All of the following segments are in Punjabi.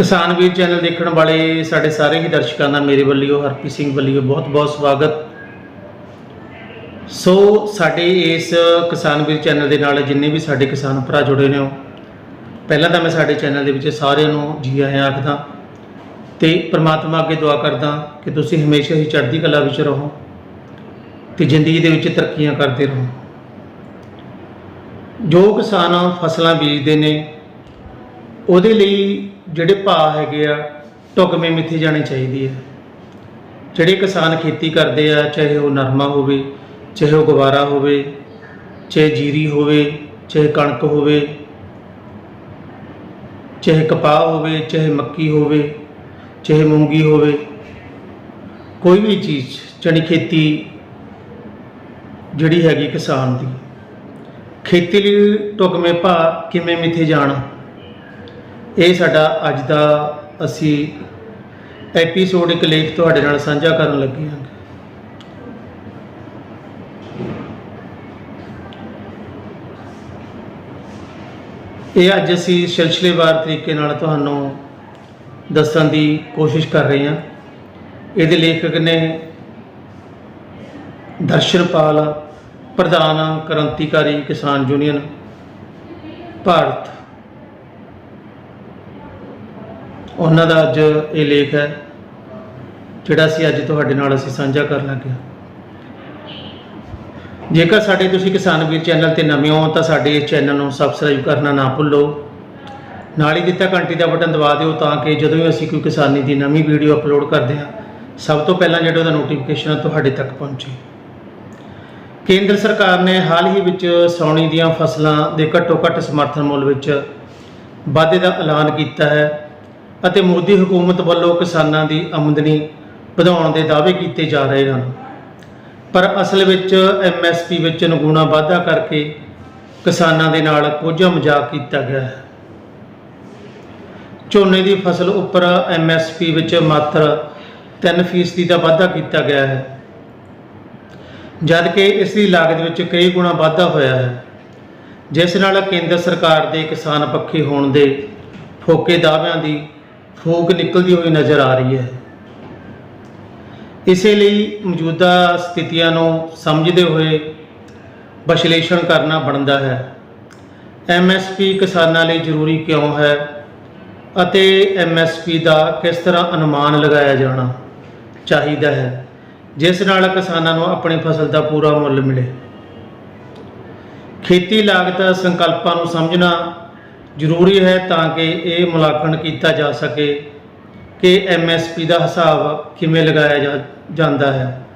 ਕਿਸਾਨ ਵੀਰ ਚੈਨਲ ਦੇਖਣ ਵਾਲੇ ਸਾਡੇ ਸਾਰੇ ਹੀ ਦਰਸ਼ਕਾਂ ਦਾ ਮੇਰੇ ਵੱਲੋਂ, ਹਰਪ੍ਰੀਤ ਸਿੰਘ ਵੱਲੋਂ ਬਹੁਤ-ਬਹੁਤ ਸਵਾਗਤ। ਸੋ ਸਾਡੇ ਇਸ ਕਿਸਾਨ ਵੀਰ ਚੈਨਲ ਦੇ ਨਾਲ ਜਿੰਨੇ ਵੀ ਸਾਡੇ ਕਿਸਾਨ ਭਰਾ ਜੁੜੇ ਨੇ ਹੋ ਪਹਿਲਾਂ ਤਾਂ ਮੈਂ ਸਾਡੇ ਚੈਨਲ ਦੇ ਵਿੱਚ ਸਾਰਿਆਂ ਨੂੰ ਜੀ ਆਇਆਂ ਆਖਦਾ, ਤੇ ਪ੍ਰਮਾਤਮਾ ਅੱਗੇ ਦੁਆ ਕਰਦਾ ਕਿ ਤੁਸੀਂ ਹਮੇਸ਼ਾ ਹੀ ਚੜ੍ਹਦੀ ਕਲਾ ਵਿੱਚ ਰਹੋ ਤੇ ਜ਼ਿੰਦਗੀ ਦੇ ਵਿੱਚ ਤਰੱਕੀਆਂ ਕਰਦੇ ਰਹੋ। ਜੋ ਕਿਸਾਨ ਫਸਲਾਂ ਬੀਜਦੇ ਨੇ, ਉਹਦੇ ਲਈ ਜਿਹੜੇ ਭਾਅ ਹੈਗੇ ਆ, ਢੁਕਵੇਂ ਮਿੱਥੇ ਜਾਣੇ ਚਾਹੀਦੀ ਹੈ ਜਿਹੜੇ ਕਿਸਾਨ ਖੇਤੀ ਕਰਦੇ ਆ, ਚਾਹੇ ਉਹ ਨਰਮਾ ਹੋਵੇ, ਚਾਹੇ ਉਹ ਗਵਾਰਾ ਹੋਵੇ, ਚਾਹੇ ਜੀਰੀ ਹੋਵੇ, ਚਾਹੇ ਕਣਕ ਹੋਵੇ, ਚਾਹੇ ਕਪਾਹ ਹੋਵੇ, ਚਾਹੇ ਮੱਕੀ ਹੋਵੇ, ਚਾਹੇ ਮੂੰਗੀ ਹੋਵੇ, ਕੋਈ ਵੀ ਚੀਜ਼, ਜਾਣੀ ਖੇਤੀ ਜਿਹੜੀ ਹੈਗੀ ਕਿਸਾਨ ਦੀ। ਖੇਤੀ ਲਈ ਢੁਕਵੇਂ ਭਾਅ ਕਿਵੇਂ ਮਿੱਥੇ ਜਾਣ? ਇਹ ਸਾਡਾ ਅੱਜ ਦਾ ਅਸੀਂ ਐਪੀਸੋਡ ਇੱਕ ਲੇਖ ਤੁਹਾਡੇ ਨਾਲ ਸਾਂਝਾ ਕਰਨ ਲੱਗੇ ਹਾਂ। ਇਹ ਅੱਜ ਅਸੀਂ ਸਿਲਸਿਲੇਵਾਰ ਤਰੀਕੇ ਨਾਲ ਤੁਹਾਨੂੰ ਦੱਸਣ ਦੀ ਕੋਸ਼ਿਸ਼ ਕਰ ਰਹੇ ਹਾਂ। ਇਹਦੇ ਲੇਖਕ ਨੇ ਦਰਸ਼ਨਪਾਲ ਪ੍ਰਧਾਨ ਕ੍ਰਾਂਤੀਕਾਰੀ ਕਿਸਾਨ ਯੂਨੀਅਨ, ਭਾਰਤ ਉਹਨਾਂ ਦਾ ਅੱਜ ਇਹ ਲੇਖ ਹੈ, ਜਿਹੜਾ ਅਸੀਂ ਅੱਜ ਤੁਹਾਡੇ ਨਾਲ ਅਸੀਂ ਸਾਂਝਾ ਕਰਨ ਲੱਗੇ ਹਾਂ। ਜੇਕਰ ਸਾਡੇ ਤੁਸੀਂ ਕਿਸਾਨ ਵੀਰ ਚੈਨਲ ਤੇ ਨਵੇਂ ਹੋ, ਤਾਂ ਸਾਡੇ ਇਸ ਚੈਨਲ ਨੂੰ ਸਬਸਕ੍ਰਾਈਬ ਕਰਨਾ ਨਾ ਭੁੱਲੋ। ਨਾਲ ਹੀ ਦਿੱਤਾ ਘੰਟੀ ਦਾ ਬਟਨ ਦਬਾ ਦਿਓ ਤਾਂ ਕਿ ਜਦੋਂ ਵੀ ਅਸੀਂ ਕੋਈ ਕਿਸਾਨੀ ਦੀ ਨਵੀਂ ਵੀਡੀਓ ਅਪਲੋਡ ਕਰਦੇ ਹਾਂ, ਸਭ ਤੋਂ ਪਹਿਲਾਂ ਜਿਹੜਾ ਉਹਦਾ ਨੋਟੀਫਿਕੇਸ਼ਨ ਤੁਹਾਡੇ ਤੱਕ ਪਹੁੰਚੇ। ਕੇਂਦਰ ਸਰਕਾਰ ਨੇ ਹਾਲ ਹੀ ਵਿੱਚ ਸੌਣੀ ਦੀਆਂ ਫਸਲਾਂ ਦੇ ਘੱਟੋ ਘੱਟ ਸਮਰਥਨ ਮੁੱਲ ਵਿੱਚ ਵਾਧੇ ਦਾ ਐਲਾਨ ਕੀਤਾ ਹੈ। ਅਤੇ ਮੋਦੀ ਹਕੂਮਤ ਵੱਲੋਂ ਕਿਸਾਨਾਂ ਦੀ ਆਮਦਨੀ ਵਧਾਉਣ ਦੇ ਦਾਅਵੇ ਕੀਤੇ ਜਾ ਰਹੇ ਹਨ। ਪਰ ਅਸਲ ਵਿੱਚ ਐਮਐਸਪੀ ਵਿੱਚ ਨਗੂਣਾ ਵਾਧਾ ਕਰਕੇ ਕਿਸਾਨਾਂ ਦੇ ਨਾਲ ਕੋਝਾ ਮਜ਼ਾਕ ਕੀਤਾ ਗਿਆ ਹੈ। ਝੋਨੇ ਦੀ ਫਸਲ ਉੱਪਰ ਐਮਐਸਪੀ ਵਿੱਚ ਮਾਤਰ 3% ਦਾ ਵਾਧਾ ਕੀਤਾ ਗਿਆ ਹੈ। ਜਦਕਿ ਇਸ ਦੀ ਲਾਗਤ ਵਿੱਚ ਕਈ ਗੁਣਾ ਵਾਧਾ ਹੋਇਆ ਹੈ, ਜਿਸ ਨਾਲ ਕੇਂਦਰ ਸਰਕਾਰ ਦੇ ਕਿਸਾਨ ਪੱਖੀ ਹੋਣ ਦੇ ਫੋਕੇ ਦਾਅਵਿਆਂ ਦੀ ਫੂਕ ਨਿਕਲਦੀ ਹੋਈ ਨਜ਼ਰ ਆ ਰਹੀ ਹੈ। ਇਸੇ ਲਈ ਮੌਜੂਦਾ ਸਥਿਤੀਆਂ ਨੂੰ ਸਮਝਦੇ ਹੋਏ ਵਿਸ਼ਲੇਸ਼ਣ ਕਰਨਾ ਬਣਦਾ ਹੈ। ਐਮਐਸਪੀ ਕਿਸਾਨਾਂ ਲਈ ਜ਼ਰੂਰੀ ਕਿਉਂ ਹੈ ਅਤੇ ਐਮਐਸਪੀ ਦਾ ਕਿਸ ਤਰ੍ਹਾਂ ਅਨੁਮਾਨ ਲਗਾਇਆ ਜਾਣਾ ਚਾਹੀਦਾ ਹੈ, ਜਿਸ ਨਾਲ ਕਿਸਾਨਾਂ ਨੂੰ ਆਪਣੀ ਫਸਲ ਦਾ ਪੂਰਾ ਮੁੱਲ ਮਿਲੇ। ਖੇਤੀ ਲਾਗਤ ਸੰਕਲਪਾਂ ਨੂੰ ਸਮਝਣਾ ਜ਼ਰੂਰੀ ਹੈ ਤਾਂ ਕਿ ਇਹ ਮੁਲਾਂਕਣ ਕੀਤਾ ਜਾ ਸਕੇ ਕਿ ਐਮਐਸਪੀ ਦਾ ਹਿਸਾਬ ਕਿਵੇਂ ਲਗਾਇਆ ਜਾ- ਜਾਂਦਾ ਹੈ।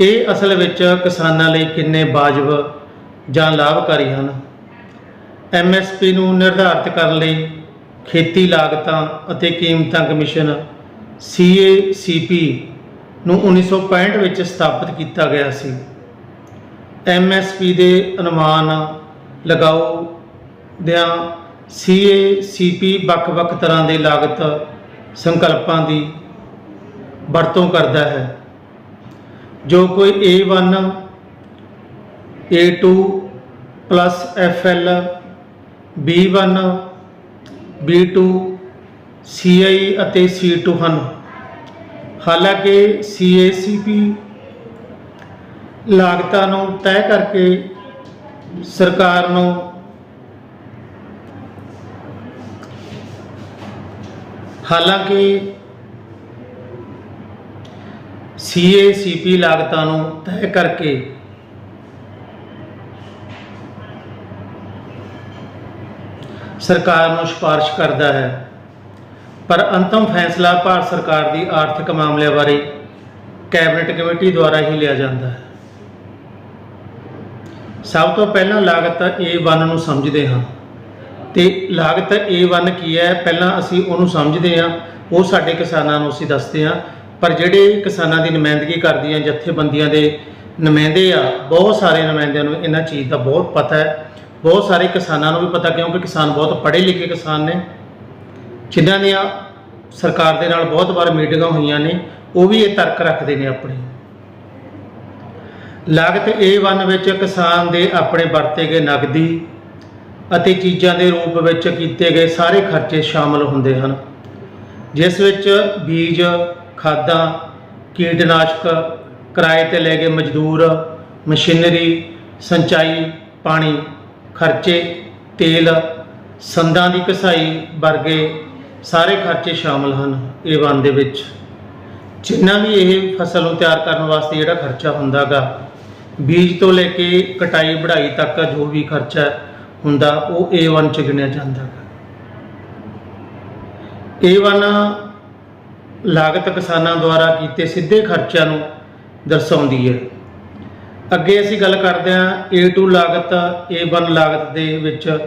ਇਹ ਅਸਲ ਵਿੱਚ ਕਿਸਾਨਾਂ ਲਈ ਕਿੰਨੇ ਵਾਜਬ ਜਾਂ ਲਾਭਕਾਰੀ ਹਨ? ਐਮਐਸਪੀ ਨੂੰ ਨਿਰਧਾਰਤ ਕਰਨ ਲਈ ਖੇਤੀ ਲਾਗਤਾਂ ਅਤੇ ਕੀਮਤਾਂ ਕਮਿਸ਼ਨ ਸੀਏਸੀਪੀ ਨੂੰ 1965 ਵਿੱਚ ਸਥਾਪਿਤ ਕੀਤਾ ਗਿਆ ਸੀ। ਐਮਐਸਪੀ ਦੇ ਅਨੁਮਾਨ ਲਗਾਓ ਦਿਆਂ ਸੀਏਸੀਪੀ ਵੱਖ-ਵੱਖ ਤਰ੍ਹਾਂ ਦੇ ਲਾਗਤ ਸੰਕਲਪਾਂ ਦੀ ਵਰਤੋਂ ਕਰਦਾ ਹੈ। ਜੋ ਕੋਈ A1 A2 plus FL B1 B2 CI ਅਤੇ C2 ਹਨ। ਹਾਲਾਂਕਿ CACP ਲਾਗਤਾਂ ਨੂੰ ਤੈਅ ਕਰਕੇ ਸਰਕਾਰ ਨੂੰ ਹਾਲਾਂਕਿ CACP ਲਾਗਤਾਂ ਨੂੰ ਤੈਅ ਕਰਕੇ ਸਰਕਾਰ ਨੂੰ ਸਿਫਾਰਿਸ਼ ਕਰਦਾ ਹੈ। ਪਰ ਅੰਤਮ ਫੈਸਲਾ ਭਾਰਤ ਸਰਕਾਰ ਦੀ ਆਰਥਿਕ ਮਾਮਲਿਆਂ ਬਾਰੇ ਕੈਬਨਿਟ ਕਮੇਟੀ ਦੁਆਰਾ ਹੀ ਲਿਆ ਜਾਂਦਾ ਹੈ। ਸਭ ਤੋਂ ਪਹਿਲਾਂ ਲਾਗਤ A1 ਨੂੰ ਸਮਝਦੇ ਹਾਂ। ਤੇ ਲਾਗਤ A1 ਕੀ ਹੈ? ਪਹਿਲਾਂ ਅਸੀਂ ਉਹਨੂੰ ਸਮਝਦੇ ਹਾਂ। ਉਹ ਸਾਡੇ ਕਿਸਾਨਾਂ ਨੂੰ ਅਸੀਂ ਦੱਸਦੇ ਹਾਂ। ਪਰ ਜਿਹੜੇ ਕਿਸਾਨਾਂ ਦੀ ਨੁਮਾਇੰਦਗੀ ਕਰਦੀਆਂ ਜਥੇਬੰਦੀਆਂ ਦੇ ਨੁਮਾਇੰਦੇ ਆ, ਬਹੁਤ ਸਾਰੇ ਨੁਮਾਇੰਦਿਆਂ ਨੂੰ ਇਹਨਾਂ ਚੀਜ਼ ਦਾ ਬਹੁਤ ਪਤਾ ਹੈ। ਬਹੁਤ ਸਾਰੇ ਕਿਸਾਨਾਂ ਨੂੰ ਵੀ ਪਤਾ, ਕਿਉਂਕਿ ਕਿਸਾਨ ਬਹੁਤ ਪੜ੍ਹੇ ਲਿਖੇ ਕਿਸਾਨ ਨੇ। ਜਿਨ੍ਹਾਂ ਦੀਆਂ ਸਰਕਾਰ ਦੇ ਨਾਲ ਬਹੁਤ ਵਾਰ ਮੀਟਿੰਗਾਂ ਹੋਈਆਂ ਨੇ, ਉਹ ਵੀ ਇਹ ਤਰਕ ਰੱਖਦੇ ਨੇ ਆਪਣੇ। ਲਾਗਤ A1 ਵਿੱਚ ਕਿਸਾਨ ਦੇ ਆਪਣੇ ਵਰਤੇ ਗਏ ਨਗਦੀ ਅਤੇ ਚੀਜ਼ਾਂ ਦੇ ਰੂਪ ਵਿੱਚ ਕੀਤੇ ਗਏ ਸਾਰੇ ਖਰਚੇ ਸ਼ਾਮਲ ਹੁੰਦੇ ਹਨ। ਜਿਸ ਵਿੱਚ ਬੀਜ, ਖਾਦਾਂ, ਕੀਟਨਾਸ਼ਕ, ਕਿਰਾਏ ਤੇ ਲੈ ਗਏ ਮਜ਼ਦੂਰ, ਮਸ਼ੀਨਰੀ, ਸਿੰਚਾਈ, ਪਾਣੀ, ਖਰਚੇ, ਤੇਲ, ਸੰਦਾਂ ਦੀ ਕਸਾਈ ਵਰਗੇ ਸਾਰੇ ਖਰਚੇ ਸ਼ਾਮਲ ਹਨ ਇਹ A1 ਦੇ ਵਿੱਚ। ਜਿੰਨਾ ਵੀ ਇਹ ਫਸਲ ਨੂੰ ਤਿਆਰ ਕਰਨ ਵਾਸਤੇ ਜਿਹੜਾ ਖਰਚਾ ਹੁੰਦਾਗਾ, ਬੀਜ ਤੋਂ ਲੈ ਕੇ ਕਟਾਈ, ਵਢਾਈ ਤੱਕ ਜੋ ਵੀ ਖਰਚਾ ਹੁੰਦਾ, ਉਹ A1 ਚ ਗਿਣਿਆ ਜਾਂਦਾ ਹੈ A1 ਲਾਗਤ ਕਿਸਾਨਾਂ ਦੁਆਰਾ ਕੀਤੇ ਸਿੱਧੇ ਖਰਚਿਆਂ ਨੂੰ ਦਰਸਾਉਂਦੀ ਹੈ। ਅੱਗੇ ਅਸੀਂ ਗੱਲ ਕਰਦੇ ਹਾਂ A2 ਲਾਗਤ A1 ਲਾਗਤ ਦੇ ਵਿੱਚ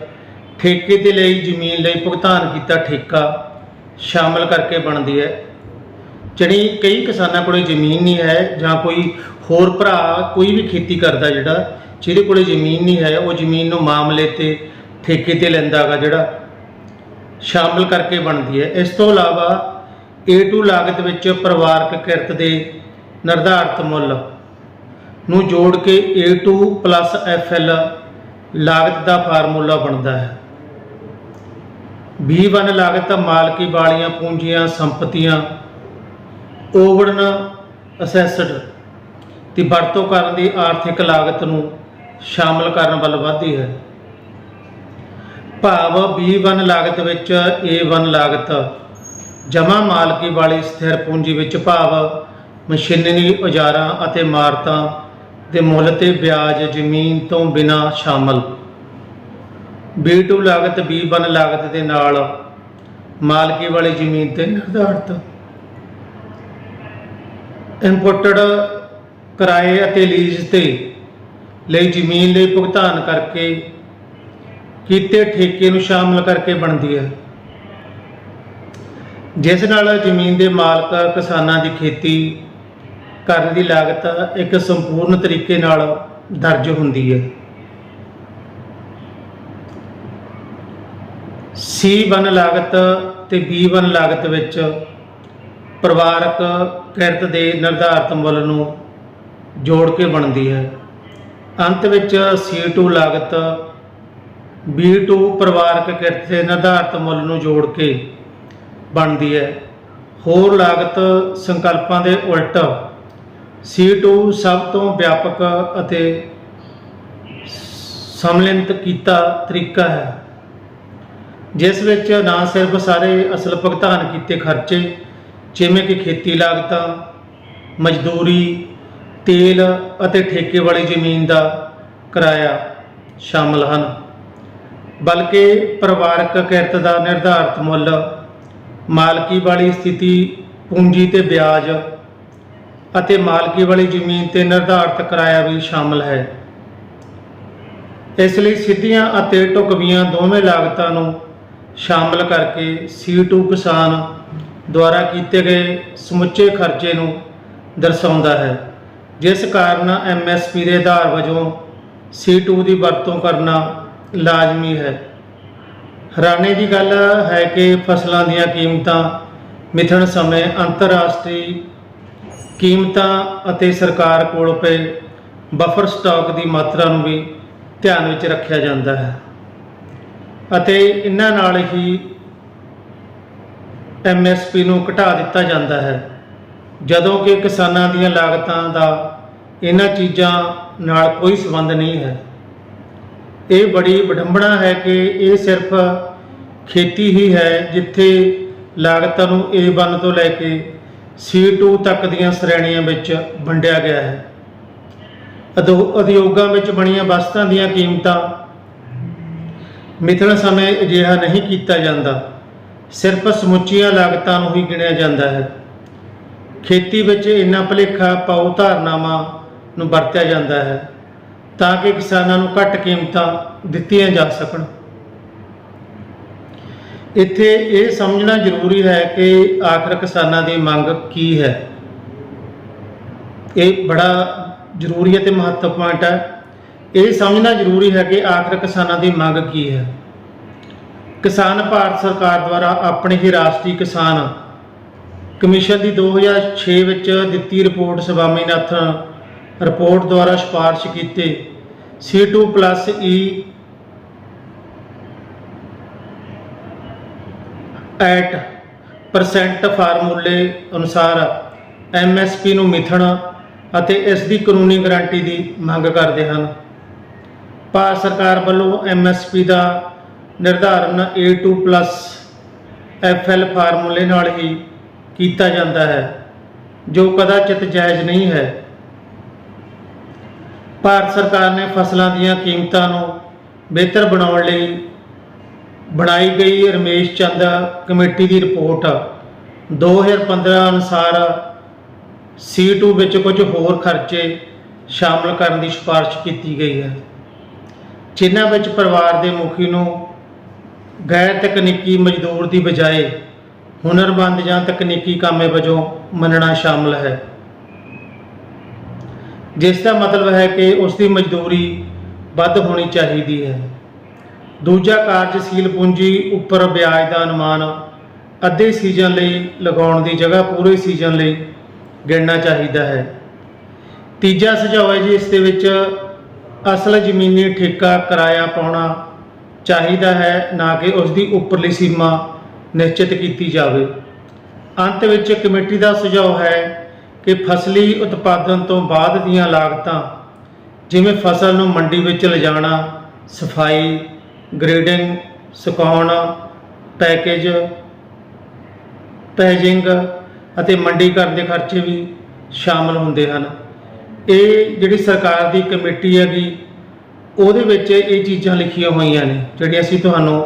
ਠੇਕੇ ਤੇ ਲਈ, ਜ਼ਮੀਨ ਲਈ ਭੁਗਤਾਨ ਕੀਤਾ ਠੇਕਾ ਸ਼ਾਮਲ ਕਰਕੇ ਬਣਦੀ ਹੈ। ਜਿਹੜੀ ਕਈ ਕਿਸਾਨਾਂ ਕੋਲੇ ਜ਼ਮੀਨ ਨਹੀਂ ਹੈ ਜਾਂ ਕੋਈ ਹੋਰ ਭਰਾ ਕੋਈ ਵੀ ਖੇਤੀ ਕਰਦਾ ਜਿਹੜਾ ਜਿਹਦੇ ਕੋਲੇ ਜ਼ਮੀਨ ਨਹੀਂ ਹੈ, ਉਹ ਜ਼ਮੀਨ ਨੂੰ ਮਾਮਲੇ ਤੇ, ਠੇਕੇ ਤੇ ਲੈਂਦਾਗਾ ਜਿਹੜਾ ਸ਼ਾਮਲ ਕਰਕੇ ਬਣਦੀ ਹੈ। ਇਸ ਤੋਂ ਇਲਾਵਾ A2 ਲਾਗਤ ਵਿੱਚ ਪਰਿਵਾਰਕ ਕਿਰਤ ਦੇ ਨਿਰਧਾਰਤ ਮੁੱਲ ਨੂੰ ਜੋੜ ਕੇ A2 FL ਲਾਗਤ ਦਾ ਫਾਰਮੂਲਾ ਬਣਦਾ ਹੈ। B1 ਲਾਗਤ ਮਾਲਕੀ ਵਾਲੀਆਂ ਪੂੰਜੀਆਂ, ਸੰਪਤੀਆਂ ਓਵਰਨ ਅਸੈਸਡ ਦੀ ਵਰਤੋਂ ਕਰਨ ਦੀ ਆਰਥਿਕ ਲਾਗਤ ਨੂੰ ਸ਼ਾਮਲ ਕਰਨ ਵੱਲ ਵਧਦੀ ਹੈ। ਭਾਵ B1 ਲਾਗਤ ਵਿੱਚ A1 ਲਾਗਤ। ਜਮ੍ਹਾਂ ਮਾਲਕੀ ਵਾਲੀ ਸਥਿਰ ਪੂੰਜੀ ਵਿੱਚ ਭਾਵ ਮਸ਼ੀਨਰੀ ਔਜ਼ਾਰਾਂ ਅਤੇ ਇਮਾਰਤਾਂ ਦੇ ਮੁੱਲ ਤੇ ਵਿਆਜ ਜ਼ਮੀਨ ਤੋਂ ਬਿਨਾ ਸ਼ਾਮਲ। B2 ਲਾਗਤ B1 ਲਾਗਤ ਦੇ ਨਾਲ ਮਾਲਕੀ ਵਾਲੀ ਜ਼ਮੀਨ ਤੇ ਨਿਰਧਾਰਤ। ਇੰਪੋਰਟਡ ਕਿਰਾਏ ਅਤੇ ਲੀਜ਼ ਤੇ ਲਈ ਜ਼ਮੀਨ ਲਈ ਭੁਗਤਾਨ ਕਰਕੇ ਕੀਤੇ ਠੇਕੇ ਨੂੰ ਸ਼ਾਮਲ ਕਰਕੇ ਬਣਦੀ ਹੈ। ਜਿਸ ਨਾਲ ਜ਼ਮੀਨ ਦੇ ਮਾਲਕ, ਕਿਸਾਨਾਂ ਦੀ ਖੇਤੀ ਕਰਨ ਦੀ ਲਾਗਤ ਇੱਕ ਸੰਪੂਰਨ ਤਰੀਕੇ ਨਾਲ ਦਰਜ ਹੁੰਦੀ ਹੈ। ਸੀ C1 ਲਾਗਤ ਤੇ B1 ਲਾਗਤ ਵਿੱਚ ਪਰਿਵਾਰਕ ਕਿਰਤ ਦੇ ਨਿਰਧਾਰਤ ਮੁੱਲ ਨੂੰ ਜੋੜ ਕੇ ਬਣਦੀ ਹੈ। ਅੰਤ ਵਿੱਚ C2 ਲਾਗਤ B2 ਪਰਿਵਾਰਕ ਕਿਰਤ ਦੇ ਨਿਰਧਾਰਤ ਮੁੱਲ ਨੂੰ ਜੋੜ ਕੇ ਬਣਦੀ ਹੈ। ਹੋਰ ਲਾਗਤ ਸੰਕਲਪਾਂ ਦੇ ਉਲਟ C2 ਸਭ ਤੋਂ ਵਿਆਪਕ ਅਤੇ ਸਮਲਿਤ ਕੀਤਾ ਤਰੀਕਾ ਹੈ, ਜਿਸ ਵਿੱਚ ਨਾ ਸਿਰਫ ਸਾਰੇ ਅਸਲ ਭੁਗਤਾਨ ਕੀਤੇ ਖਰਚੇ, ਜਿਵੇਂ ਕਿ ਖੇਤੀ ਲਾਗਤਾਂ, ਮਜ਼ਦੂਰੀ ਤੇਲ ਅਤੇ ਠੇਕੇ ਵਾਲੀ ਜ਼ਮੀਨ ਦਾ ਕਿਰਾਇਆ ਸ਼ਾਮਲ ਹਨ। ਬਲਕਿ ਪਰਿਵਾਰਕ ਕਿਰਤ ਦਾ ਨਿਰਧਾਰਤ ਮੁੱਲ, ਮਾਲਕੀ ਵਾਲੀ ਸਥਿਤੀ, ਪੂੰਜੀ ਤੇ ਵਿਆਜ ਅਤੇ ਮਾਲਕੀ ਵਾਲੀ ਜ਼ਮੀਨ ਤੇ ਨਿਰਧਾਰਤ ਕਿਰਾਇਆ ਵੀ ਸ਼ਾਮਲ ਹੈ। ਇਸ ਲਈ ਸਿੱਧੀਆਂ ਅਤੇ ਢੁਕਵੀਆਂ ਦੋਵੇਂ ਲਾਗਤਾਂ ਨੂੰ ਸ਼ਾਮਲ ਕਰਕੇ C2 ਕਿਸਾਨ ਦੁਆਰਾ ਕੀਤੇ ਗਏ ਸਮੁੱਚੇ ਖਰਚੇ ਨੂੰ ਦਰਸਾਉਂਦਾ ਹੈ। ਜਿਸ ਕਾਰਨ MSP ਦੇ ਆਧਾਰ ਵਜੋਂ C2 ਦੀ ਵਰਤੋਂ ਕਰਨਾ ਲਾਜ਼ਮੀ ਹੈ। ਹੈਰਾਨੀ ਦੀ ਗੱਲ ਹੈ ਕਿ ਫਸਲਾਂ ਦੀਆਂ ਕੀਮਤਾਂ ਮਿਥਣ ਸਮੇਂ ਅੰਤਰਰਾਸ਼ਟਰੀ ਕੀਮਤਾਂ ਅਤੇ ਸਰਕਾਰ ਕੋਲ ਪਏ ਬਫਰ ਸਟਾਕ ਦੀ ਮਾਤਰਾ ਨੂੰ ਵੀ ਧਿਆਨ ਵਿੱਚ ਰੱਖਿਆ ਜਾਂਦਾ ਹੈ। ਅਤੇ ਇਹਨਾਂ ਨਾਲ ਹੀ MSP ਨੂੰ ਘਟਾ ਦਿੱਤਾ ਜਾਂਦਾ ਹੈ। ਜਦੋਂ ਕਿ ਕਿਸਾਨਾਂ ਦੀਆਂ ਲਾਗਤਾਂ ਦਾ ਇਹਨਾਂ ਚੀਜ਼ਾਂ ਨਾਲ ਕੋਈ ਸੰਬੰਧ ਨਹੀਂ ਹੈ। ਇਹ ਬੜੀ ਵਿਡੰਬਣਾ ਹੈ ਕਿ ਇਹ ਸਿਰਫ ਖੇਤੀ ਹੀ ਹੈ ਜਿੱਥੇ ਲਾਗਤਾਂ ਨੂੰ A1 ਤੋਂ ਲੈ ਕੇ C2 ਤੱਕ ਦੀਆਂ ਸ਼੍ਰੇਣੀਆਂ ਵਿੱਚ ਵੰਡਿਆ ਗਿਆ ਹੈ। ਉਦਯੋ- ਉਦਯੋਗਾਂ ਵਿੱਚ ਬਣੀਆਂ ਵਸਤਾਂ ਦੀਆਂ ਕੀਮਤਾਂ ਮਿਥਣ ਸਮੇਂ ਅਜਿਹਾ ਨਹੀਂ ਕੀਤਾ ਜਾਂਦਾ। ਸਿਰਫ ਸਮੁੱਚੀਆਂ ਲਾਗਤਾਂ ਨੂੰ ਹੀ ਗਿਣਿਆ ਜਾਂਦਾ ਹੈ। ਖੇਤੀ ਵਿੱਚ ਇੰਨਾ ਭੁਲੇਖਾ ਪਾਉ ਧਾਰਨਾਵਾਂ ਨੂੰ ਵਰਤਿਆ ਜਾਂਦਾ ਹੈ, ਤਾਂ ਕਿ ਕਿਸਾਨਾਂ ਨੂੰ ਘੱਟ ਕੀਮਤਾਂ ਦਿੱਤੀਆਂ ਜਾ ਸਕਣ। ਇੱਥੇ ਇਹ ਸਮਝਣਾ ਜ਼ਰੂਰੀ ਹੈ ਕਿ ਆਖਰ ਕਿਸਾਨਾਂ ਦੀ ਮੰਗ ਕੀ ਹੈ। ਇਹ ਬੜਾ ਜ਼ਰੂਰੀ ਅਤੇ ਮਹੱਤਵਪੂਰਨ ਪੁਆਇੰਟ ਹੈ। ਇਹ ਸਮਝਣਾ ਜ਼ਰੂਰੀ ਹੈ ਕਿ ਆਖਰ ਕਿਸਾਨਾਂ ਦੀ ਮੰਗ ਕੀ ਹੈ। ਕਿਸਾਨ ਭਾਰਤ ਸਰਕਾਰ ਦੁਆਰਾ ਆਪਣੇ ਹੀ ਰਾਸ਼ਟਰੀ ਕਿਸਾਨ ਕਮਿਸ਼ਨ ਦੀ 2006 ਵਿੱਚ ਦਿੱਤੀ ਰਿਪੋਰਟ ਸਵਾਮੀਨਾਥਨ ਰਿਪੋਰਟ ਦੁਆਰਾ ਸਿਫਾਰਸ਼ ਕੀਤੇ। C2+ E ਐਟ ਪਰਸੈਂਟ ਫਾਰਮੂਲੇ ਅਨੁਸਾਰ ਐਮਐਸਪੀ ਨੂੰ ਮਿਥਣ ਅਤੇ ਇਸ ਦੀ ਕਾਨੂੰਨੀ ਗਾਰੰਟੀ ਦੀ ਮੰਗ ਕਰਦੇ ਹਨ। ਭਾਰਤ ਸਰਕਾਰ ਵੱਲੋਂ ਐਮਐਸਪੀ ਦਾ ਨਿਰਧਾਰਨ A2+ FL ਫਾਰਮੂਲੇ ਨਾਲ ਹੀ ਕੀਤਾ ਜਾਂਦਾ ਹੈ, ਜੋ ਕਦਾਚਿਤ ਜਾਇਜ਼ ਨਹੀਂ ਹੈ। ਭਾਰਤ ਸਰਕਾਰ ਨੇ ਫਸਲਾਂ ਦੀਆਂ ਕੀਮਤਾਂ ਨੂੰ ਬਿਹਤਰ ਬਣਾਉਣ ਲਈ ਬਣਾਈ ਗਈ ਰਮੇਸ਼ ਚੰਦ ਕਮੇਟੀ ਦੀ ਰਿਪੋਰਟ। 2015 ਅਨੁਸਾਰ C2 ਵਿੱਚ ਕੁਝ ਹੋਰ ਖਰਚੇ ਸ਼ਾਮਲ ਕਰਨ ਦੀ ਸਿਫਾਰਿਸ਼ ਕੀਤੀ ਗਈ ਹੈ। ਜਿਨ੍ਹਾਂ ਵਿੱਚ ਪਰਿਵਾਰ ਦੇ ਮੁਖੀ ਨੂੰ ਗੈਰ ਤਕਨੀਕੀ ਮਜ਼ਦੂਰ ਦੀ ਬਜਾਏ ਹੁਨਰਮੰਦ ਜਾਂ ਤਕਨੀਕੀ ਕਾਮੇ ਵਜੋਂ ਮੰਨਣਾ ਸ਼ਾਮਲ ਹੈ। ਜਿਸ ਦਾ ਮਤਲਬ ਹੈ ਕਿ ਉਸ ਦੀ ਮਜ਼ਦੂਰੀ ਵੱਧ ਹੋਣੀ ਚਾਹੀਦੀ ਹੈ। ਦੂਜਾ ਕਾਰਜਸ਼ੀਲ ਪੂੰਜੀ ਉੱਪਰ ਵਿਆਜ ਦਾ ਅਨੁਮਾਨ ਅੱਧੇ ਸੀਜ਼ਨ ਲਈ ਲਗਾਉਣ ਦੀ ਜਗ੍ਹਾ ਪੂਰੇ ਸੀਜ਼ਨ ਲਈ ਗਿਣਨਾ ਚਾਹੀਦਾ ਹੈ। ਤੀਜਾ ਸੁਝਾਅ ਹੈ ਜੀ, ਇਸ ਦੇ ਵਿੱਚ ਅਸਲ ਜ਼ਮੀਨੀ ਠੇਕਾ ਕਿਰਾਇਆ ਪਾਉਣਾ ਚਾਹੀਦਾ ਹੈ, ਨਾ ਕਿ ਉਸ ਦੀ ਉੱਪਰਲੀ ਸੀਮਾ ਨਿਸ਼ਚਿਤ ਕੀਤੀ ਜਾਵੇ। ਅੰਤ ਵਿੱਚ ਕਮੇਟੀ ਦਾ ਸੁਝਾਅ ਹੈ ਕਿ ਫਸਲੀ ਉਤਪਾਦਨ ਤੋਂ ਬਾਅਦ ਦੀਆਂ ਲਾਗਤਾਂ, ਜਿਵੇਂ ਫਸਲ ਨੂੰ ਮੰਡੀ ਵਿੱਚ ਲਿਜਾਣਾ, ਸਫ਼ਾਈ ਗ੍ਰੇਡਿੰਗ ਸੁਕਾਉਣਾ ਪੈਕੇਜ ਪੈਜਿੰਗ ਅਤੇ ਮੰਡੀਕਰਨ ਦੇ ਖਰਚੇ ਵੀ ਸ਼ਾਮਲ ਹੁੰਦੇ ਹਨ। ਇਹ ਜਿਹੜੀ ਸਰਕਾਰ ਦੀ ਕਮੇਟੀ ਹੈਗੀ, ਉਹਦੇ ਵਿੱਚ ਇਹ ਚੀਜ਼ਾਂ ਲਿਖੀਆਂ ਹੋਈਆਂ ਨੇ, ਜਿਹੜੀਆਂ ਅਸੀਂ ਤੁਹਾਨੂੰ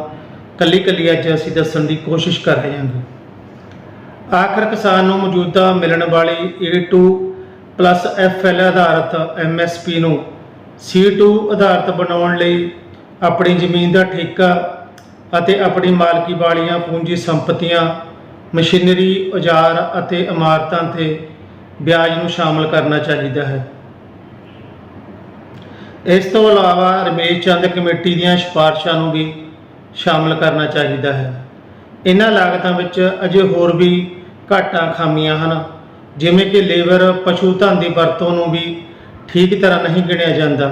ਕੱਲੀ ਕੱਲੀ ਅੱਜ ਅਸੀਂ ਦੱਸਣ ਦੀ ਕੋਸ਼ਿਸ਼ ਕਰ ਰਹੇ ਹਾਂ। ਆਖਰ ਕਿਸਾਨ ਨੂੰ ਮੌਜੂਦਾ ਮਿਲਣ ਵਾਲੀ A2 ਪਲੱਸ FL ਆਧਾਰਿਤ MSP ਨੂੰ C2 ਆਧਾਰਿਤ ਬਣਾਉਣ ਲਈ ਆਪਣੀ ਜ਼ਮੀਨ ਦਾ ਠੇਕਾ ਅਤੇ ਆਪਣੀ ਮਾਲਕੀ ਵਾਲੀਆਂ ਪੂੰਜੀ ਸੰਪਤੀਆਂ, ਮਸ਼ੀਨਰੀ, ਔਜ਼ਾਰ ਅਤੇ ਇਮਾਰਤਾਂ ਤੇ ਵਿਆਜ ਨੂੰ ਸ਼ਾਮਲ ਕਰਨਾ ਚਾਹੀਦਾ ਹੈ। ਇਸ ਤੋਂ ਇਲਾਵਾ ਰਮੇਸ਼ ਚੰਦ ਕਮੇਟੀ ਦੀਆਂ ਸਿਫਾਰਸ਼ਾਂ ਨੂੰ ਵੀ ਸ਼ਾਮਲ ਕਰਨਾ ਚਾਹੀਦਾ ਹੈ। ਇਹਨਾਂ ਲਾਗਤਾਂ ਵਿੱਚ ਅਜੇ ਹੋਰ ਵੀ ਘਾਟਾਂ ਖਾਮੀਆਂ ਹਨ। ਜਿਵੇਂ ਕਿ ਲੇਬਰ ਪਸ਼ੂ ਧਨ ਦੀ ਵਰਤੋਂ ਨੂੰ ਵੀ ਠੀਕ ਤਰ੍ਹਾਂ ਨਹੀਂ ਗਿਣਿਆ ਜਾਂਦਾ।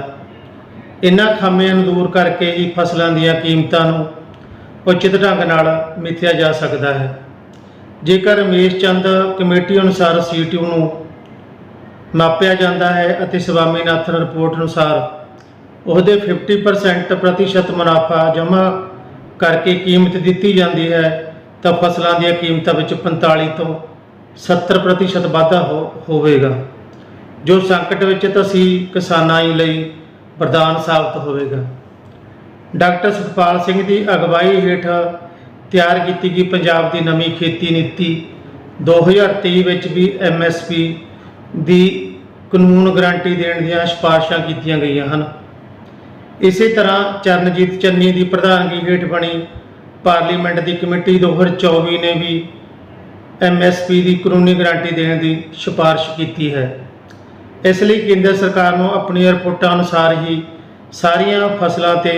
ਇਹਨਾਂ ਖਾਮੀਆਂ ਨੂੰ ਦੂਰ ਕਰਕੇ ਹੀ ਫਸਲਾਂ ਦੀਆਂ ਕੀਮਤਾਂ ਨੂੰ ਉਚਿਤ ਢੰਗ ਨਾਲ ਮਿਥਿਆ ਜਾ ਸਕਦਾ ਹੈ। ਜੇਕਰ ਰਮੇਸ਼ ਚੰਦ ਕਮੇਟੀ ਅਨੁਸਾਰ ਸੀਟੀਯੂ ਨੂੰ ਮਾਪਿਆ ਜਾਂਦਾ ਹੈ ਅਤੇ ਸਵਾਮੀਨਾਥਨ ਰਿਪੋਰਟ ਅਨੁਸਾਰ ਉਹਦੇ 50% ਪ੍ਰਤੀਸ਼ਤ ਮੁਨਾਫਾ ਜਮ੍ਹਾਂ ਕਰਕੇ ਕੀਮਤ ਦਿੱਤੀ ਜਾਂਦੀ ਹੈ ਤਾਂ ਫਸਲਾਂ ਦੀਆਂ ਕੀਮਤਾਂ ਵਿੱਚ 45 ਤੋਂ 70% ਵਾਧਾ ਹੋ- ਹੋਵੇਗਾ। ਜੋ ਸੰਕਟ ਵਿੱਚ ਤਸੀਂ ਕਿਸਾਨਾਂ ਲਈ ਵਰਦਾਨ ਸਾਬਤ ਹੋਵੇਗਾ। ਡਾਕਟਰ ਸੁਖਪਾਲ ਸਿੰਘ ਦੀ ਅਗਵਾਈ ਹੇਠ ਤਿਆਰ ਕੀਤੀ ਗਈ ਪੰਜਾਬ ਦੀ ਨਵੀਂ ਖੇਤੀ ਨੀਤੀ 2023 ਵਿੱਚ ਵੀ ਐਮਐਸਪੀ ਦੀ ਕਾਨੂੰਨ ਗਰੰਟੀ ਦੇਣ ਦੀਆਂ ਸਿਫਾਰਸ਼ਾਂ ਕੀਤੀਆਂ ਗਈਆਂ ਹਨ। ਇਸੇ ਤਰ੍ਹਾਂ ਚਰਨਜੀਤ ਚੰਨੀ ਦੀ ਪ੍ਰਧਾਨਗੀ ਹੇਠ ਬਣੀ ਪਾਰਲੀਮੈਂਟ ਦੀ ਕਮੇਟੀ 2024 ਨੇ ਵੀ ਐਮਐਸਪੀ ਦੀ ਕਾਨੂੰਨੀ ਗਾਰੰਟੀ ਦੇਣ ਦੀ ਸਿਫਾਰਿਸ਼ ਕੀਤੀ ਹੈ। ਇਸ ਲਈ ਕੇਂਦਰ ਸਰਕਾਰ ਨੂੰ ਆਪਣੀਆਂ ਰਿਪੋਰਟਾਂ ਅਨੁਸਾਰ ਹੀ ਸਾਰੀਆਂ ਫਸਲਾਂ ਤੇ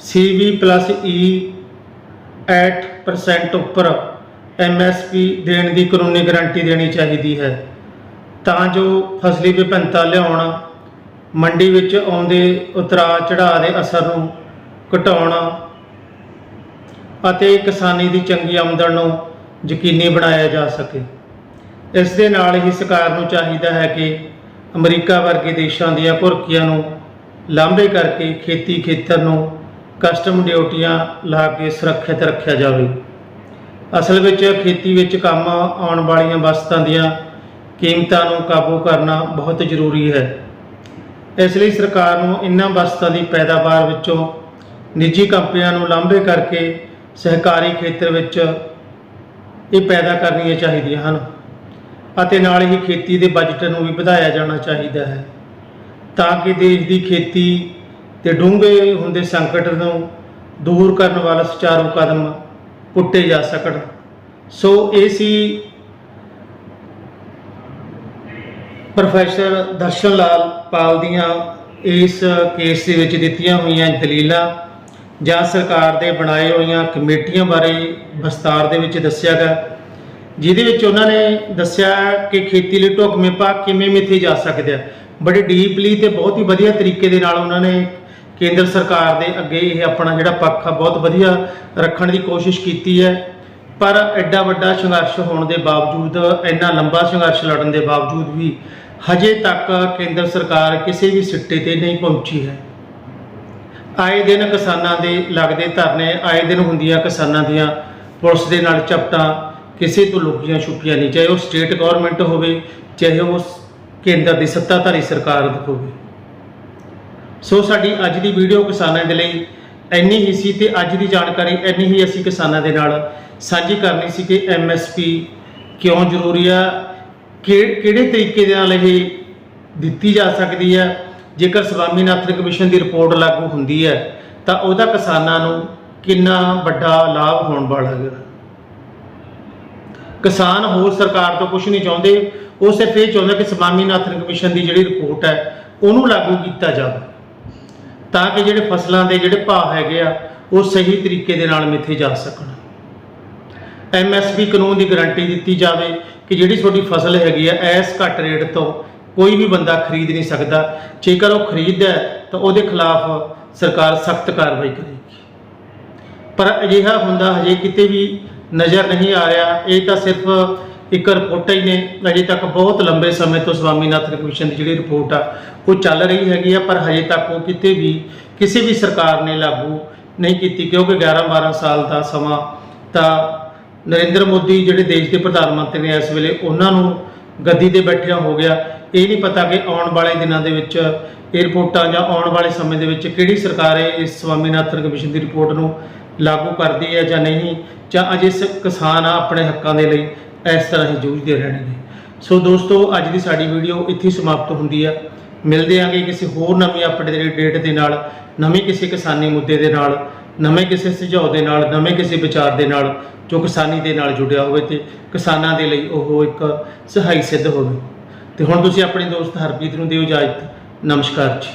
CV+E 8% ਉੱਪਰ MSP ਦੇਣ ਦੀ ਕਾਨੂੰਨੀ ਗਾਰੰਟੀ ਦੇਣੀ ਚਾਹੀਦੀ ਹੈ। ਤਾਂ ਜੋ ਫਸਲੀ ਵਿਭਿੰਨਤਾ ਲਿਆਉਣ, ਮੰਡੀ ਵਿੱਚ ਆਉਂਦੇ ਉਤਰਾਅ ਚੜਾਅ ਦੇ ਅਸਰ ਨੂੰ ਘਟਾਉਣ ਅਤੇ ਕਿਸਾਨੀ ਦੀ ਚੰਗੀ ਆਮਦਨ ਨੂੰ ਯਕੀਨੀ ਬਣਾਇਆ ਜਾ ਸਕੇ। ਇਸ ਦੇ ਨਾਲ ਹੀ ਸਰਕਾਰ ਨੂੰ ਚਾਹੀਦਾ ਹੈ ਕਿ ਅਮਰੀਕਾ ਵਰਗੇ ਦੇਸ਼ਾਂ ਦੀਆਂ ਘੁਰਕੀਆਂ ਨੂੰ ਲਾਂਭੇ ਕਰਕੇ ਖੇਤੀ ਖੇਤਰ ਨੂੰ ਕਸਟਮ ਡਿਊਟੀਆਂ ਲਾ ਕੇ ਸੁਰੱਖਿਅਤ ਰੱਖਿਆ ਜਾਵੇ। ਅਸਲ ਵਿੱਚ ਖੇਤੀ ਵਿੱਚ ਕੰਮ ਆਉਣ ਵਾਲੀਆਂ ਵਸਤਾਂ ਦੀਆਂ ਕੀਮਤਾਂ ਨੂੰ ਕਾਬੂ ਕਰਨਾ ਬਹੁਤ ਜ਼ਰੂਰੀ ਹੈ। ਇਸ ਲਈ ਸਰਕਾਰ ਨੂੰ ਇਨ੍ਹਾਂ ਵਸਤਾਂ ਦੀ ਪੈਦਾਵਾਰ ਵਿੱਚੋਂ ਨਿੱਜੀ ਕੰਪਨੀਆਂ ਨੂੰ ਲਾਂਭੇ ਕਰਕੇ ਸਹਿਕਾਰੀ ਖੇਤਰ ਵਿੱਚ ਇਹ ਪੈਦਾ ਕਰਨੀਆਂ ਚਾਹੀਦੀਆਂ ਹਨ ਅਤੇ ਨਾਲ ਹੀ ਖੇਤੀ ਦੇ ਬਜਟ ਨੂੰ ਵੀ ਵਧਾਇਆ ਜਾਣਾ ਚਾਹੀਦਾ ਹੈ ਤਾਂ ਕਿ ਦੇਸ਼ ਦੀ ਖੇਤੀ ਤੇ ਡੂੰਘੇ ਹੁੰਦੇ ਸੰਕਟ ਨੂੰ ਦੂਰ ਕਰਨ ਵਾਲਾ ਸੁਚਾਰੂ ਕਦਮ ਪੁੱਟੇ ਜਾ ਸਕਣ। ਸੋ ਇਹ ਸੀ ਪ੍ਰੋਫੈਸਰ ਦਰਸ਼ਨ ਲਾਲ ਪਾਲ ਦੀਆਂ ਇਸ ਕੇਸ ਦੇ ਵਿੱਚ ਦਿੱਤੀਆਂ ਹੋਈਆਂ ਦਲੀਲਾਂ। ਜਾਂ ਸਰਕਾਰ ਦੇ ਬਣਾਏ ਹੋਈਆਂ ਕਮੇਟੀਆਂ ਬਾਰੇ ਵਿਸਤਾਰ ਦੇ ਵਿੱਚ ਦੱਸਿਆ ਗਿਆ। ਜਿਹਦੇ ਵਿੱਚ ਉਹਨਾਂ ਨੇ ਦੱਸਿਆ ਕਿ ਖੇਤੀ ਲਈ ਢੁਕਵੇਂ ਭਾਗ ਕਿਵੇਂ ਮਿੱਥੇ ਜਾ ਸਕਦੇ ਆ। ਬੜੇ ਡੀਪਲੀ ਤੇ ਬਹੁਤ ਹੀ ਵਧੀਆ ਤਰੀਕੇ ਦੇ ਨਾਲ ਉਹਨਾਂ ਨੇ ਕੇਂਦਰ ਸਰਕਾਰ ਦੇ ਅੱਗੇ ਇਹ ਆਪਣਾ ਜਿਹੜਾ ਪੱਖ ਆ, ਬਹੁਤ ਵਧੀਆ ਰੱਖਣ ਦੀ ਕੋਸ਼ਿਸ਼ ਕੀਤੀ ਹੈ। ਪਰ ਐਡਾ ਵੱਡਾ ਸੰਘਰਸ਼ ਹੋਣ ਦੇ ਬਾਵਜੂਦ, ਇੰਨਾ ਲੰਬਾ ਸੰਘਰਸ਼ ਲੜਨ ਦੇ ਬਾਵਜੂਦ ਵੀ ਹਜੇ ਤੱਕ ਕੇਂਦਰ ਸਰਕਾਰ ਕਿਸੇ ਵੀ ਸਿੱਟੇ ਤੇ ਨਹੀਂ ਪਹੁੰਚੀ ਹੈ। ਆਏ ਦਿਨ ਕਿਸਾਨਾਂ ਦੇ ਲੱਗਦੇ ਧਰਨੇ, ਆਏ ਦਿਨ ਹੁੰਦੀਆਂ ਕਿਸਾਨਾਂ ਦੀਆਂ ਪੁਲਿਸ ਦੇ ਨਾਲ ਝਪਟਾਂ, ਕਿਸੇ ਤੋਂ ਲੁਕੀਆਂ ਛੁਪੀਆਂ ਨਹੀਂ, ਚਾਹੇ ਉਹ ਸਟੇਟ ਗਵਰਨਮੈਂਟ ਹੋਵੇ, ਚਾਹੇ ਉਹ ਕੇਂਦਰ ਦੀ ਸੱਤਾਧਾਰੀ ਸਰਕਾਰ ਹੋਵੇ। ਸੋ ਸਾਡੀ ਅੱਜ ਦੀ ਵੀਡੀਓ ਕਿਸਾਨਾਂ ਦੇ ਲਈ ਇੰਨੀ ਹੀ ਸੀ ਤੇ ਅੱਜ ਦੀ ਜਾਣਕਾਰੀ ਇੰਨੀ ਹੀ ਅਸੀਂ ਕਿਸਾਨਾਂ ਦੇ ਨਾਲ ਸਾਂਝੀ ਕਰਨੀ ਸੀ ਕਿ ਐਮਐਸਪੀ ਕਿਉਂ ਜ਼ਰੂਰੀ ਆ, ਕਿ- ਕਿਹੜੇ ਤਰੀਕੇ ਦੇ ਨਾਲ ਇਹ ਦਿੱਤੀ ਜਾ ਸਕਦੀ ਹੈ ਜੇਕਰ ਸਵਾਮੀਨਾਥਨ ਕਮਿਸ਼ਨ ਦੀ ਰਿਪੋਰਟ ਲਾਗੂ ਹੁੰਦੀ ਹੈ, ਤਾਂ ਉਹਦਾ ਕਿਸਾਨਾਂ ਨੂੰ ਕਿੰਨਾ ਵੱਡਾ ਲਾਭ ਹੋਣ ਵਾਲਾ ਹੈ ਕਿਸਾਨ ਹੋਰ ਸਰਕਾਰ ਤੋਂ ਕੁਝ ਨਹੀਂ ਚਾਹੁੰਦੇ, ਉਹ ਸਿਰਫ ਇਹ ਚਾਹੁੰਦਾ ਕਿ ਸਵਾਮੀਨਾਥਨ ਕਮਿਸ਼ਨ ਦੀ ਜਿਹੜੀ ਰਿਪੋਰਟ ਹੈ, ਉਹਨੂੰ ਲਾਗੂ ਕੀਤਾ ਜਾਵੇ। ਤਾਂ ਕਿ ਜਿਹੜੇ ਫਸਲਾਂ ਦੇ ਜਿਹੜੇ ਭਾਅ ਹੈਗੇ ਆ, ਉਹ ਸਹੀ ਤਰੀਕੇ ਦੇ ਨਾਲ ਮਿੱਥੇ ਜਾ ਸਕਣ। ਐਮਐਸਪੀ ਕਾਨੂੰਨ ਦੀ ਗਾਰੰਟੀ ਦਿੱਤੀ ਜਾਵੇ ਕਿ ਜਿਹੜੀ ਤੁਹਾਡੀ ਫਸਲ ਹੈਗੀ ਆ ਐਸ ਘੱਟ ਰੇਟ ਤੋਂ ਕੋਈ ਵੀ ਬੰਦਾ ਖਰੀਦ ਨਹੀਂ ਸਕਦਾ। ਜੇਕਰ ਉਹ ਖਰੀਦਦਾ ਤਾਂ ਉਹਦੇ ਖਿਲਾਫ ਸਰਕਾਰ ਸਖਤ ਕਾਰਵਾਈ ਕਰੇਗੀ। ਪਰ ਅਜਿਹਾ ਹੁੰਦਾ ਹਜੇ ਕਿਤੇ ਵੀ ਨਜ਼ਰ ਨਹੀਂ ਆ ਰਿਹਾ। ਇਹ ਤਾਂ ਸਿਰਫ ਇੱਕ ਰਿਪੋਰਟ ਹੀ ਨੇ। ਅਜੇ ਤੱਕ ਬਹੁਤ ਲੰਬੇ ਸਮੇਂ ਤੋਂ ਸਵਾਮੀਨਾਥਨ ਕਮਿਸ਼ਨ ਦੀ ਜਿਹੜੀ ਰਿਪੋਰਟ ਆ, ਉਹ ਚੱਲ ਰਹੀ ਹੈਗੀ ਆ। ਪਰ ਹਜੇ ਤੱਕ ਉਹ ਕਿਤੇ ਵੀ ਕਿਸੇ ਵੀ ਸਰਕਾਰ ਨੇ ਲਾਗੂ ਨਹੀਂ ਕੀਤੀ, ਕਿਉਂਕਿ 11 12 ਸਾਲ ਦਾ ਸਮਾਂ ਤਾਂ ਨਰਿੰਦਰ ਮੋਦੀ, ਜਿਹੜੇ ਦੇਸ਼ ਦੇ ਪ੍ਰਧਾਨ ਮੰਤਰੀ ਨੇ ਇਸ ਵੇਲੇ, ਉਹਨਾਂ ਨੂੰ ਗੱਦੀ ਤੇ ਬੈਠਿਆ ਹੋ ਗਿਆ। ਇਹ ਨਹੀਂ ਪਤਾ ਕਿ ਆਉਣ ਵਾਲੇ ਦਿਨਾਂ ਦੇ ਵਿੱਚ ਇਹ ਜਾਂ ਆਉਣ ਵਾਲੇ ਸਮੇਂ ਦੇ ਵਿੱਚ ਕਿਹੜੀ ਸਰਕਾਰ ਇਸ ਸਵਾਮੀਨਾਥਨ ਕਮਿਸ਼ਨ ਦੀ ਰਿਪੋਰਟ ਨੂੰ ਲਾਗੂ ਕਰਦੀ ਹੈ ਜਾਂ ਨਹੀਂ, ਜਾਂ ਅਜੇ ਸ- ਕਿਸਾਨ ਆ ਆਪਣੇ ਹੱਕਾਂ ਦੇ ਲਈ ਇਸ ਤਰ੍ਹਾਂ ਹੀ ਜੂਝਦੇ ਰਹਿਣਗੇ। ਸੋ ਦੋਸਤੋ, ਅੱਜ ਦੀ ਸਾਡੀ ਵੀਡੀਓ ਇੱਥੇ ਸਮਾਪਤ ਹੁੰਦੀ ਆ ਮਿਲਦੇ ਆਂਗੇ ਕਿਸੇ ਹੋਰ ਨਵੀਂ ਅਪਡੇਟ ਡੇਟ ਦੇ ਨਾਲ, ਨਵੇਂ ਕਿਸੇ ਕਿਸਾਨੀ ਮੁੱਦੇ ਦੇ ਨਾਲ, ਨਵੇਂ ਕਿਸੇ ਸੁਝਾਅ ਦੇ ਨਾਲ, ਨਵੇਂ ਕਿਸੇ ਵਿਚਾਰ ਦੇ ਨਾਲ ਜੋ ਕਿਸਾਨੀ ਦੇ ਨਾਲ ਜੁੜਿਆ ਹੋਵੇ ਤੇ ਕਿਸਾਨਾਂ ਦੇ ਲਈ ਉਹ ਇੱਕ ਸਹਾਈ ਸਿੱਧ ਹੋਵੇ। ਤੇ ਹੁਣ ਤੁਸੀਂ ਆਪਣੇ ਦੋਸਤ ਹਰਪ੍ਰੀਤ ਨੂੰ ਦਿਓ ਇਜਾਜ਼ਤ। ਨਮਸਕਾਰ ਜੀ।